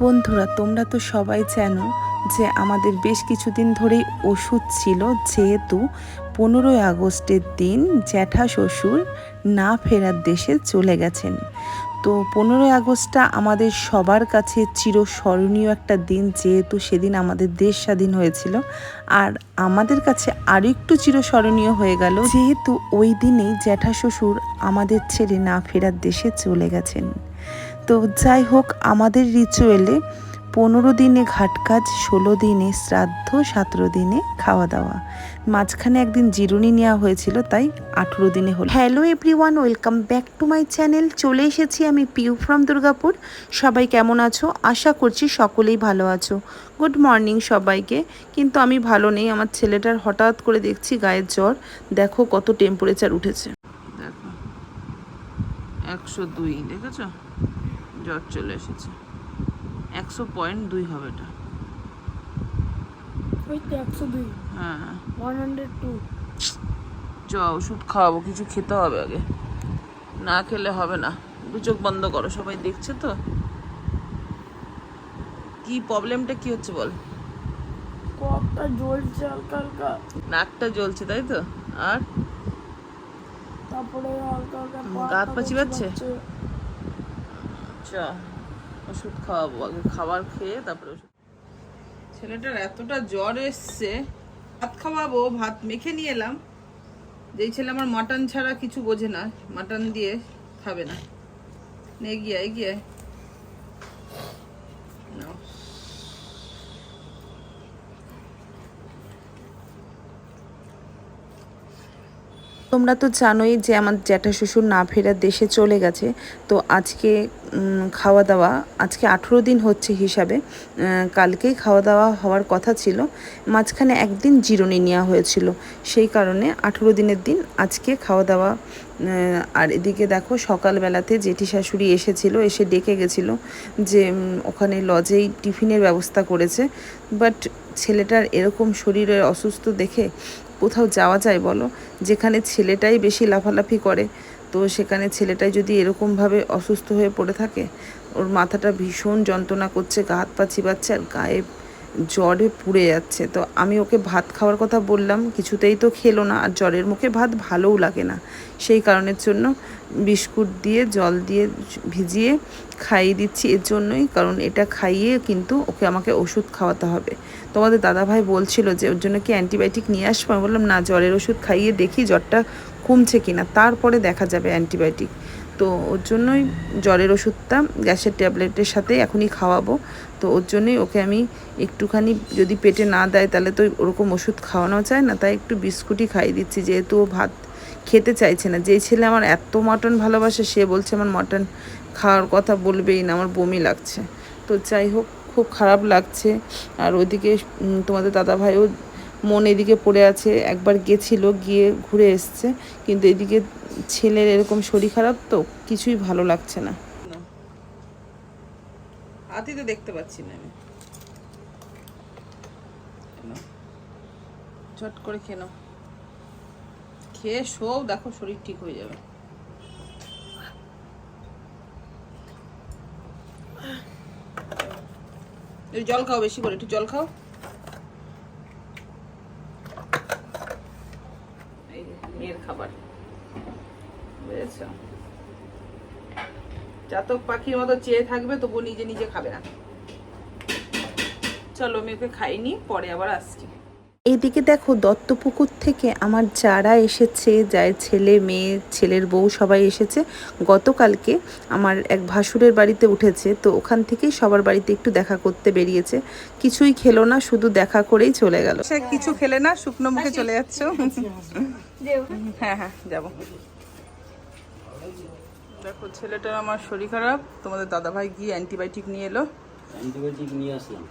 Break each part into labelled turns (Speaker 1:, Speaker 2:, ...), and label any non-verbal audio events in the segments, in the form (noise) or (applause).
Speaker 1: বন্ধুরা, তোমরা তো সবাই জানো যে আমাদের বেশ কিছুদিন ধরেই ওষুধ ছিল, যেহেতু পনেরোই আগস্টের দিন জ্যাঠা শ্বশুর না ফেরার দেশে চলে গেছেন। তো পনেরোই আগস্টটা আমাদের সবার কাছে চিরস্মরণীয় একটা দিন, যেহেতু সেদিন আমাদের দেশ স্বাধীন হয়েছিল। আর আমাদের কাছে আরও একটু চিরস্মরণীয় হয়ে গেল, যেহেতু ওই দিনেই জ্যাঠা শ্বশুর আমাদের ছেড়ে না ফেরার দেশে চলে গেছেন। তো যাই হোক, আমাদের রিচুয়ালে পনেরো দিনে ঘাট কাজ, ষোলো দিনে শ্রাদ্ধ, সতেরো দিনে খাওয়া দাওয়া মাঝখানে একদিন জিরুনি নেওয়া হয়েছিল, তাই আঠেরো দিনে হলো। Hello everyone welcome back to my channel চলে এসেছি আমি পিউ ফ্রম দুর্গাপুর সবাই কেমন আছো? আশা করছি সকলেই ভালো আছো। গুড মর্নিং সবাইকে। কিন্তু আমি ভালো নেই, আমার ছেলেটার হঠাৎ করে দেখছি গায়ের জ্বর। দেখো কত টেম্পারেচার উঠেছে।
Speaker 2: দেখো। একশো দুই, দেখেছ? জ্বর চলে এসেছে। একশো পয়েন্ট দুই হবে এটা।
Speaker 3: একশো দুই।
Speaker 2: হ্যাঁ।
Speaker 3: One hundred two.
Speaker 2: চ ওষুধ খাওয়াবো কিছু খেতে হবে আগে। না খেলে হবে না। দু চোখ বন্ধ করো সবাই দেখছে তো? কি প্রবলেমটা কি হচ্ছে বল?
Speaker 3: কপটা জ্বলছে হালকা হালকা।
Speaker 2: নাকটা জ্বলছে তাই তো? আর?
Speaker 3: তারপরে হালকা হালকা
Speaker 2: হুম,
Speaker 3: পাটা
Speaker 2: গা পা চিবাচ্ছে?
Speaker 3: বাচ্চা।
Speaker 2: ওষুধ খাওয়াবো। আগে খাবার খেয়ে তারপরে ছেলেটার এতটা জ্বর এসছে, ভাত খাওয়াবো, ভাত মেখে নিয়ে এলাম। যেই ছেলে আমার মাটন ছাড়া কিছু বোঝে না, মাটন দিয়ে খাবে নে। এগিয়ে এগিয়ে আয়। নাও।
Speaker 1: তোমরা তো জানোই যে আমার জ্যাঠা শ্বশুর না ফেরার দেশে চলে গেছে। তো আজকে খাওয়া দাওয়া আজকে আঠেরো দিন হচ্ছে হিসাবে কালকেই খাওয়া দাওয়া হওয়ার কথা ছিল। মাঝখানে একদিন জিরনি নেওয়া হয়েছিল। সেই কারণে আঠেরো দিনের দিন আজকে খাওয়া দাওয়া আর এদিকে দেখো সকালবেলাতে জেঠি শাশুড়ি এসেছিল, এসে ডেকে গেছিল যে ওখানে লজেই টিফিনের ব্যবস্থা করেছে। বাট ছেলেটার এরকম শরীরের অসুস্থ দেখে কোথাও যাওয়া যায় বলো? যেখানে ছেলেটাই বেশি লাফালাফি করে। তো সেখানে ছেলেটাই যদি এরকমভাবে অসুস্থ হয়ে পড়ে থাকে, ওর মাথাটা ভীষণ যন্ত্রণা করছে, গা হাত পা চিবাচ্ছে আর গায়ে জ্বরে পুড়ে যাচ্ছে। তো আমি ওকে ভাত খাওয়ার কথা বললাম, কিছুতেই তো খেলো না। আর জ্বরের মুখে ভাত ভালোও লাগে না। সেই কারণের জন্য বিস্কুট দিয়ে, জল দিয়ে ভিজিয়ে খাইয়ে দিচ্ছি এর জন্যই। কারণ এটা খাইয়ে কিন্তু ওকে আমাকে ওষুধ খাওয়াতে হবে। তোমাদের দাদাভাই বলছিল যে, ওর জন্য কি অ্যান্টিবায়োটিক নিয়ে আসব? আমি বললাম, না, জ্বরের ওষুধ খাইয়ে দেখি জ্বরটা কমছে কিনা। তারপরে দেখা যাবে অ্যান্টিবায়োটিক। তো ওর জন্যই জ্বরের ওষুধটা, গ্যাসের ট্যাবলেটের সাথে এখনই খাওয়াবো। তো ওর জন্যই ওকে আমি একটুখানি যদি পেটে না দেয় তাহলে তো ওরকম ওষুধ খাওয়ানো যায় না, তাই একটু বিস্কুটই খাইয়ে দিচ্ছি। যেহেতু ও ভাত খেতে চাইছে না যেই ছেলে আমার এত মটন ভালোবাসে, সে বলছে আমার মটন খাওয়ার কথা বলবেই না, আমার বমি লাগছে। তো যাই হোক, খুব খারাপ লাগছে। আর ওইদিকে তোমাদের দাদা ভাইও মন এদিকে পড়ে আছে, একবার গেছিল, গিয়ে ঘুরে এসছে, কিন্তু এদিকে ছেলের এরকম শরীর খারাপ তো কিছুই ভালো লাগছে না।
Speaker 2: হাতই তো দেখতে পাচ্ছি না আমি। চট করে খেয়ে নাও খেয়ে শো দেখো শরীর ঠিক হয়ে যাবে জল খাও বেশি করে, একটু জল খাও এই যে, মেয়ের খাবার বুঝেছ চাতক পাখির মতো চেয়ে থাকবে তবু নিজে নিজে খাবে না। চলো আমি ওকে খাইনি পরে আবার আসছি।
Speaker 1: এইদিকে দেখো দত্তপুকুর থেকে আমার যারা এসেছে যার ছেলে মেয়ে ছেলের বউ সবাই এসেছে গতকালকে আমার এক ভাসুরের বাড়িতে উঠেছে তো ওখান থেকেই সবার বাড়িতে একটু দেখা করতে বেরিয়েছে। কিছুই খেলো না শুধু দেখা করেই চলে গেল।
Speaker 2: সে কিছু খেলে না শুকনো মুখে চলে যাচ্ছ। (laughs) হ্যাঁ হ্যাঁ যাব। দেখো ছেলেটার আমার শরীর খারাপ। তোমাদের দাদাভাই গিয়ে অ্যান্টিবায়োটিক নিয়ে এলো।
Speaker 4: অ্যান্টিবায়োটিক নিয়ে আসলাম।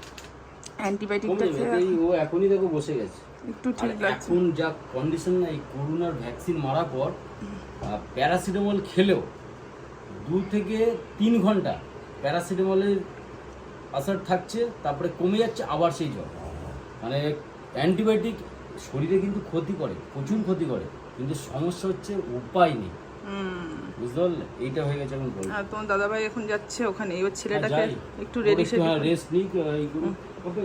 Speaker 2: অ্যান্টিবায়োটিকটা
Speaker 4: কমে
Speaker 2: খেয়ে
Speaker 4: ও এখনই দেখো বসে গেছে।
Speaker 2: একটু ঠিক লাগছে
Speaker 4: এখন যা কন্ডিশন না এই করোনার ভ্যাকসিন মারার পর প্যারাসিটামল খেলেও দু থেকে তিন ঘণ্টা প্যারাসিটামলের আসার থাকছে তারপরে কমে যাচ্ছে আবার সেই জ্বর। মানে অ্যান্টিবায়োটিক শরীরে কিন্তু ক্ষতি করে প্রচুর ক্ষতি করে। কিন্তু সমস্যা হচ্ছে উপায় নেই। বুঝতে পারলে? এইটা হয়ে গেছে এখন
Speaker 2: আর তোমার দাদাভাই এখন যাচ্ছে ওখানে এবার ছেলেটাকে একটু রেডি
Speaker 4: রেস্ট নিক ওকে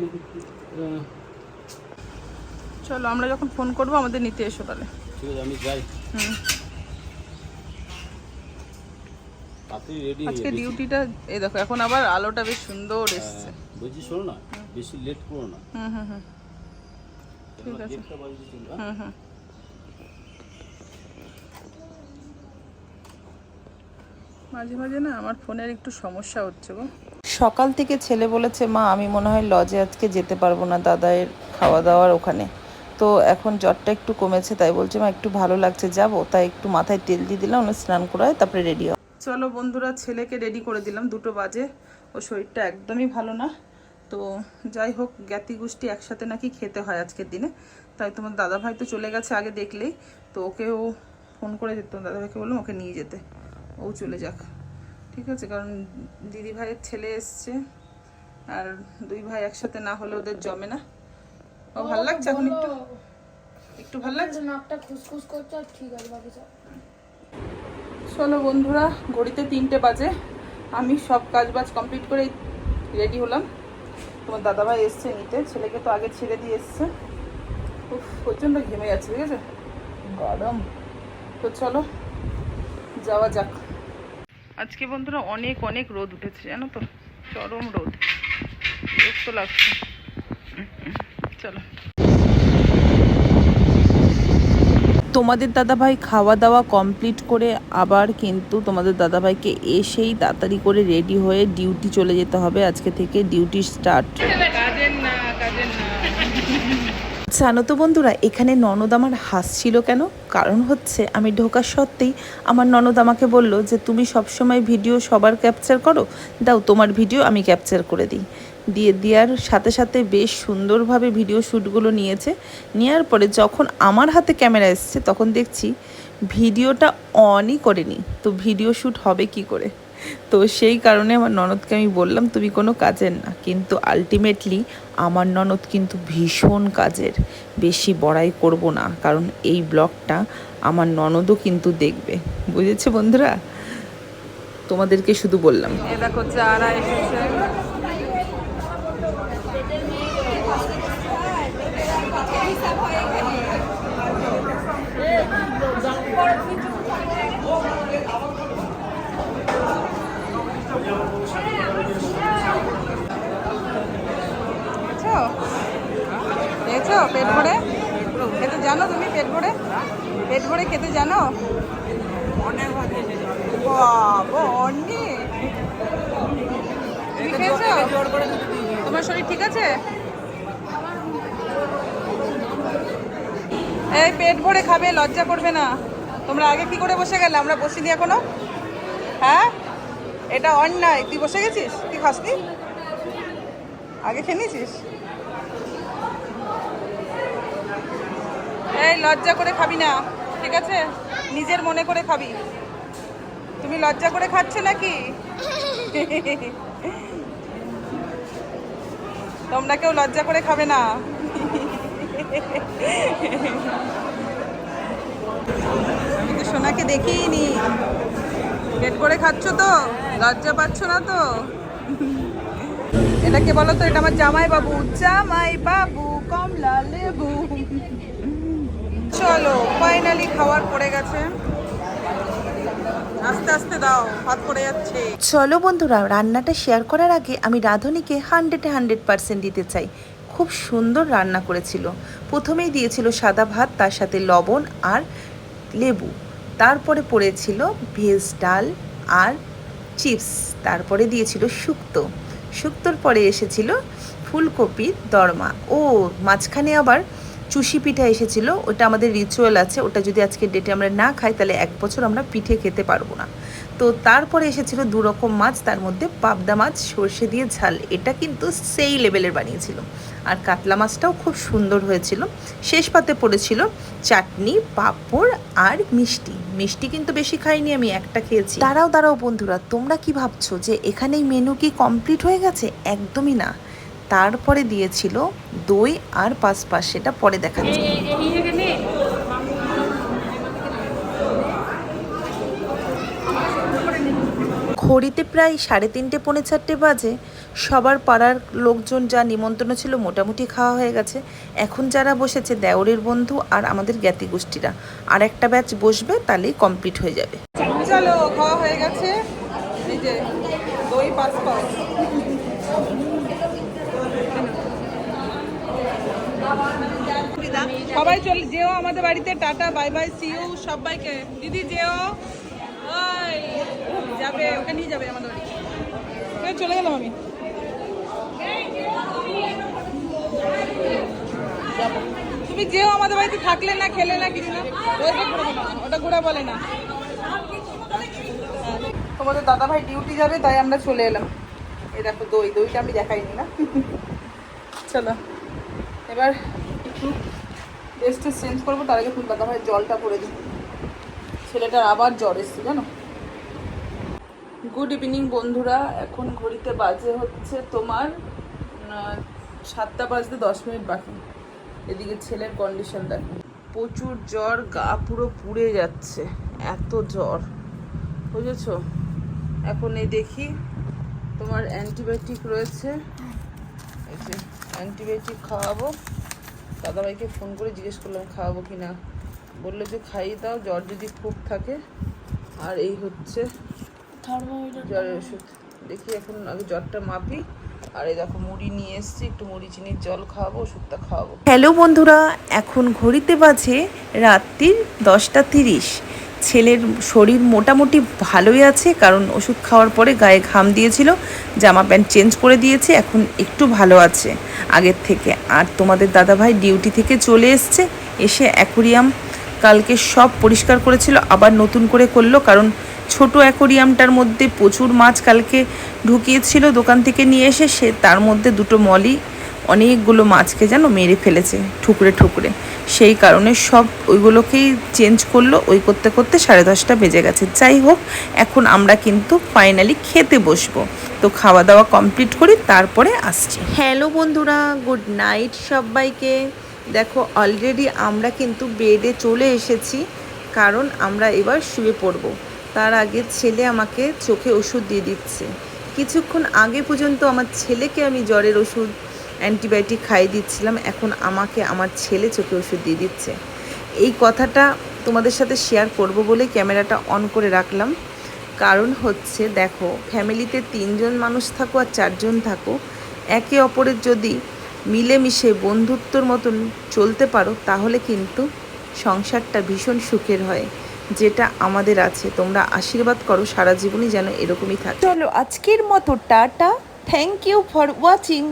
Speaker 2: চলো আমরা যখন ফোন করব আমাদের নিতে এসো তাহলে।
Speaker 4: ঠিক আছে আমি যাই।
Speaker 2: হুম। আজকে ডিউটিটা এই দেখো এখন আবার আলোটা বেশ সুন্দর এসছে।
Speaker 4: বলছি শোনো না বেশি লেট করো না।
Speaker 2: হুম হুম হুম। ঠিক আছে।
Speaker 4: হ্যাঁ?
Speaker 2: হুম হুম। মাঝে মাঝে না আমার ফোনের একটু সমস্যা হচ্ছে গো।
Speaker 1: সকাল থেকে ছেলে বলেছে মা আমি মনে হয় লজে আজকে যেতে পারব না দাদায়ের খাওয়া দাওয়ার ওখানে। তো এখন জ্বরটা একটু কমেছে তাই বলছে মা একটু ভালো লাগছে যাব। তাই একটু মাথায় তেল দিয়ে দিলাম ওনার স্নান করায় তারপরে রেডি
Speaker 2: চলো বন্ধুরা ছেলেকে রেডি করে দিলাম দুটো বাজে। ও শরীরটা একদমই ভালো না। তো যাই হোক জ্ঞাতি গোষ্ঠী একসাথে নাকি খেতে হয় আজকের দিনে। তাই তোমার দাদাভাই তো চলে গেছে আগে দেখলেই। তো ওকেও ফোন করে যেত দাদাভাইকে বললাম ওকে নিয়ে যেতে। ও চলে যাক। ঠিক আছে কারণ দিদি ভাইয়ের ছেলে এসছে আর দুই ভাই একসাথে না হলে ওদের জমে না। ও ভালো লাগছে এখন একটু? একটু ভালো লাগছে?
Speaker 3: নাকটা খুসখুস করছে আর ঠিক আছে বাকি সব।
Speaker 2: চলো বন্ধুরা ঘড়িতে তিনটে বাজে। আমি সব কাজ বাজ কমপ্লিট করে রেডি হলাম। তোমার দাদাভাই এসছে নিতে ছেলেকে তো আগে ছেড়ে দিয়ে এসছে। উফ প্রচণ্ড ঘেমে যাচ্ছে ঠিক আছে? গরম। তো চলো যাওয়া যাক। আজকে বন্ধুরা অনেক অনেক রোদ উঠেছে, জানো তো? চরম রোদ। বিরক্ত লাগছে। চলো।
Speaker 1: তোমাদের দাদাভাই খাওয়া দাওয়া কমপ্লিট করে আবার কিন্তু তোমাদের দাদাভাইকে এসেই তাড়াতাড়ি করে রেডি হয়ে ডিউটি চলে যেতে হবে। আজকে থেকে ডিউটি স্টার্ট জানো তো বন্ধুরা, এখানে ননদ আমার হাসছিল কেন? কারণ হচ্ছে আমি ঢোকার সত্ত্বেই আমার ননদ আমাকে বলল যে, তুমি সবসময় ভিডিও সবার ক্যাপচার করো? দাও তোমার ভিডিও আমি ক্যাপচার করে দিই। দিয়ে দেওয়ার সাথে সাথে বেশ সুন্দরভাবে ভিডিও শ্যুটগুলো নিয়েছে। নেওয়ার পরে যখন আমার হাতে ক্যামেরা এসছে, তখন দেখছি ভিডিওটা অনই করেনি। তো ভিডিও শ্যুট হবে কি করে? তো সেই কারণে আমার ননদকে আমি বললাম, তুমি কোনো কাজের না। কিন্তু আলটিমেটলি আমার ননদ কিন্তু ভীষণ কাজের। বেশি বড়াই করব না, কারণ এই ব্লগটা আমার ননদও কিন্তু দেখবে। বুঝেছে বন্ধুরা? তোমাদেরকে শুধু বললাম।
Speaker 2: দেখো চারা এসেছে পেট ভরে? খেতে জানো তুমি পেট ভরে? পেট ভরে খেতে জানো? তুমি খেয়েছো? তোমার শরীর ঠিক আছে? এই পেট ভরে খাবে, লজ্জা করবে না। তোমরা আগে কি করে বসে গেলে? আমরা বসিনি এখনও? হ্যাঁ? এটা অন্যায়। তুই বসে গেছিস? তুই খাসনি? আগে খেয়ে নিয়েছিস? এই, লজ্জা করে খাবি না, ঠিক আছে? নিজের মনে করে খাবি। তুমি লজ্জা করে খাচ্ছে নাকি? তোমরা কেউ লজ্জা করে খাবে না। আমি তো সোনাকে দেখিনি পেট করে খাচ্ছ তো? লজ্জা পাচ্ছ না তো? এটাকে বলো তো, এটা আমার জামাই বাবু জামাই বাবু কমলা লেবু। চলো ফাইনালি খাওয়ার পড়ে গেছে।
Speaker 1: চলো বন্ধুরা, রান্নাটা শেয়ার করার আগে আমি রাঁধুনিকে হান্ড্রেডে হান্ড্রেড পার্সেন্ট দিতে চাই। খুব সুন্দর রান্না করেছিল। প্রথমেই দিয়েছিল সাদা ভাত, তার সাথে লবণ আর লেবু। তারপরে পড়েছিল ভেজ ডাল আর চিপস। তারপরে দিয়েছিল শুক্তো। শুক্তোর পরে এসেছিল ফুলকপির দরমা। ও, মাঝখানে আবার চুষি পিঠা এসেছিল, ওটা আমাদের রিচুয়াল আছে, ওটা যদি আজকে ডেটে আমরা না খাই, তাহলে এক বছর আমরা পিঠে খেতে পারব না। তো তারপরে এসেছিল দু রকম মাছ, তার মধ্যে পাবদা মাছ, সর্ষে দিয়ে ঝাল, এটা কিন্তু সেই লেভেলের বানিয়েছিল। আর কাতলা মাছটাও খুব সুন্দর হয়েছিল। শেষ পাতে পড়েছিল চাটনি, পাঁপড় আর মিষ্টি। মিষ্টি কিন্তু বেশি খাইনি আমি, একটা খেয়েছি। দাঁড়াও দাঁড়াও বন্ধুরা, তোমরা কি ভাবছ যে এখানেই মেনু কি কমপ্লিট হয়ে গেছে? একদমই না। তারপরে দিয়েছিল দই আর পাঁচ পাঁচ সেটা পরে দেখা যাবে ঘড়িতে প্রায় সাড়ে তিনটে পৌনে চারটে বাজে। সবার পাড়ার লোকজন যা নিমন্ত্রণ ছিল মোটামুটি খাওয়া হয়ে গেছে। এখন যারা বসেছে দেওরের বন্ধু আর আমাদের জ্ঞাতি গোষ্ঠীরা। আর একটা ব্যাচ বসবে তাহলেই কমপ্লিট হয়ে যাবে।
Speaker 2: চলো খাওয়া হয়ে গেছে। এই যে দই পাঁচ সবাই চলে যেও আমাদের বাড়িতে, টাটা, বাই বাই সিউ সবাইকে। দিদি, যেও। যাবে, ওকে নিয়ে যাবে আমাদের বাড়ি। চলে গেলাম আমি। তুমি যেও আমাদের বাড়িতে, থাকলে না, খেলে না, কিছু না। ওটা ঘোরা বলে না। তোমাদের দাদা ভাই ডিউটি যাবে, তাই আমরা চলে এলাম। এই দেখো দই, দইটা আমি দেখাইনি না। চলো। এবার একটু ড্রেসটা চেঞ্জ করব, তার আগে দাদা ভাই জলটা ভরে দিই। ছেলেটার আবার জ্বর এসছে, জানো? গুড ইভিনিং বন্ধুরা। এখন ঘড়িতে বাজে হচ্ছে তোমার সাতটা বাজতে দশ মিনিট বাকি। এদিকে ছেলের কন্ডিশন দেখো। প্রচুর জ্বর, গা পুরো পুড়ে যাচ্ছে। এত জ্বর। বুঝেছ? এখন এই দেখি তোমার অ্যান্টিবায়োটিক রয়েছে। এই যে। অ্যান্টিবায়োটিক খাওয়াবো। দাদাভাইকে ফোন করে জিজ্ঞেস করলাম খাওয়াবো কি না? বলল যে খাইয়ে দাও জ্বর যদি খুব থাকে। আর এই হচ্ছে
Speaker 3: থার্মোমিটার
Speaker 2: জ্বরের ওষুধ। দেখি এখন আগে জ্বরটা মাপি। আর এই দেখো মুড়ি নিয়ে এসেছি একটু মুড়ি চিনির জল খাওয়াবো ওষুধটা খাওয়াবো।
Speaker 1: হ্যালো বন্ধুরা এখন ঘড়িতে বাজে রাত্রির দশটা তিরিশ। ছেলের শরীর মোটামুটি ভালোই আছে, কারণ ওষুধ খাওয়ার পরে গায়ে ঘাম দিয়েছিল, জামা প্যান্ট চেঞ্জ করে দিয়েছে, এখন একটু ভালো আছে আগের থেকে। আর তোমাদের দাদাভাই ডিউটি থেকে চলে এসছে, এসে অ্যাকোরিয়াম কালকে সব পরিষ্কার করেছিল, আবার নতুন করে করল, কারণ ছোট অ্যাকোরিয়ামটার মধ্যে প্রচুর মাছ কালকে ঢুকিয়েছিল দোকান থেকে নিয়ে এসে, সে তার মধ্যে দুটো মলি অনেকগুলো মাছকে যেন মেরে ফেলেছে, ঠুকরে ঠুকরে। সেই কারণে সব ওইগুলোকেই চেঞ্জ করল, ওই করতে করতে সাড়ে দশটা বেজে গেছে। যাই হোক, এখন আমরা কিন্তু ফাইনালি খেতে বসবো। তো খাওয়া দাওয়া কমপ্লিট করি, তারপরে আসছি। হ্যালো বন্ধুরা গুড নাইট সবাইকে। দেখো অলরেডি আমরা কিন্তু বেডে চলে এসেছি, কারণ আমরা এবার শুয়ে পড়ব। তার আগে ছেলে আমাকে চোখে ওষুধ দিয়ে দিচ্ছে। কিছুক্ষণ আগে পর্যন্ত আমার ছেলেকে আমি জ্বরের ওষুধ অ্যান্টিবায়োটিক খাইয়ে দিচ্ছিলাম, এখন আমাকে আমার ছেলে চোখে ওষুধ দিয়ে দিচ্ছে। এই কথাটা তোমাদের সাথে শেয়ার করব বলে ক্যামেরাটা অন করে রাখলাম। কারণ হচ্ছে, দেখো ফ্যামিলিতে তিনজন মানুষ থাকো আর চারজন থাকো। একে অপরের যদি মিলেমিশে বন্ধুত্বর মতন চলতে পারো, তাহলে কিন্তু সংসারটা ভীষণ সুখের হয়, যেটা আমাদের আছে। তোমরা আশীর্বাদ করো, সারা জীবনই যেন এরকমই থাকে। চলো আজকের মতো tata. Thank you for watching